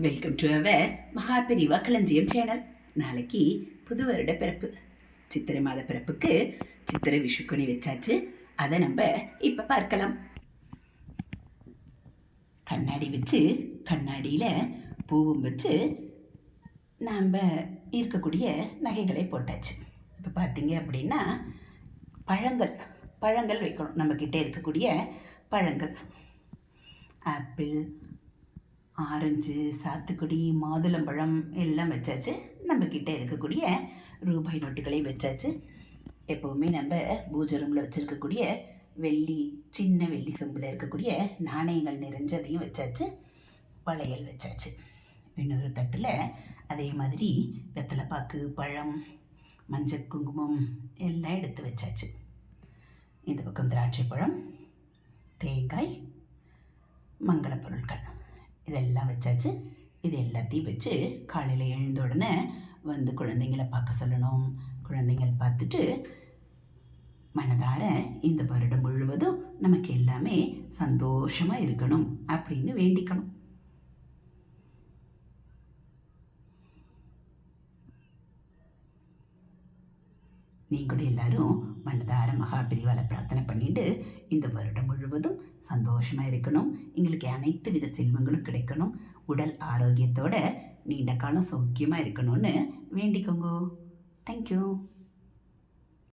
Welcome to our Maha Periyava களஞ்சியம் channel நாளைக்கு புது வருட பிறப்பு. சித்திரை மாத பிறப்புக்கு சித்திரை விஷுக்கணி வச்சாச்சு. அதை நம்ம இப்போ பார்க்கலாம். கண்ணாடி வச்சு கண்ணாடியில் பூவும் வச்சு நாம் இருக்கக்கூடிய நகைகளை போட்டாச்சு. இப்போ பார்த்தீங்க அப்படின்னா பழங்கள் பழங்கள் வைக்கணும். நம்மக்கிட்ட இருக்கக்கூடிய பழங்கள். ஆப்பிள் ஆரஞ்சு சாத்துக்குடி மாதுளம்பழம் எல்லாம் வச்சாச்சு. நம்மக்கிட்ட இருக்கக்கூடிய ரூபாய் நோட்டுகளையும் வச்சாச்சு. எப்போவுமே நம்ம பூஜை ரூமில் வச்சுருக்கக்கூடிய வெள்ளி சின்ன வெள்ளி சொம்பில் இருக்கக்கூடிய நாணயங்கள் நிறைஞ்சதையும் வச்சாச்சு. வளையல் வச்சாச்சு. இன்னொரு தட்டில் அதே மாதிரி வெத்தலைப்பாக்கு பழம் மஞ்சள் குங்குமம் எல்லாம் எடுத்து வச்சாச்சு. இந்த பக்கம் திராட்சை பழம் தேங்காய் மங்கள பொருட்கள் இதெல்லாம் வச்சாச்சு. இது எல்லாத்தையும் வச்சு காலையில் எழுந்த உடனே வந்து குழந்தைங்களை பார்க்க சொல்லணும். குழந்தைங்கள் பார்த்துட்டு மனதார இந்த வருடம் முழுவதும் நமக்கு எல்லாமே சந்தோஷமாக இருக்கணும் அப்படின்னு வேண்டிக்கணும். நீங்களும் எல்லாரும் மனதார மகாபிரிவால பிரார்த்தனை பண்ணிட்டு இந்த வருடம் முழுவதும் சந்தோஷமாக இருக்கணும். எங்களுக்கு அனைத்து வித செல்வங்களும் கிடைக்கணும். உடல் ஆரோக்கியத்தோட நீண்ட காலம் சௌக்கியமாக இருக்கணும்னு வேண்டிக்கோங்க. தேங்க்யூ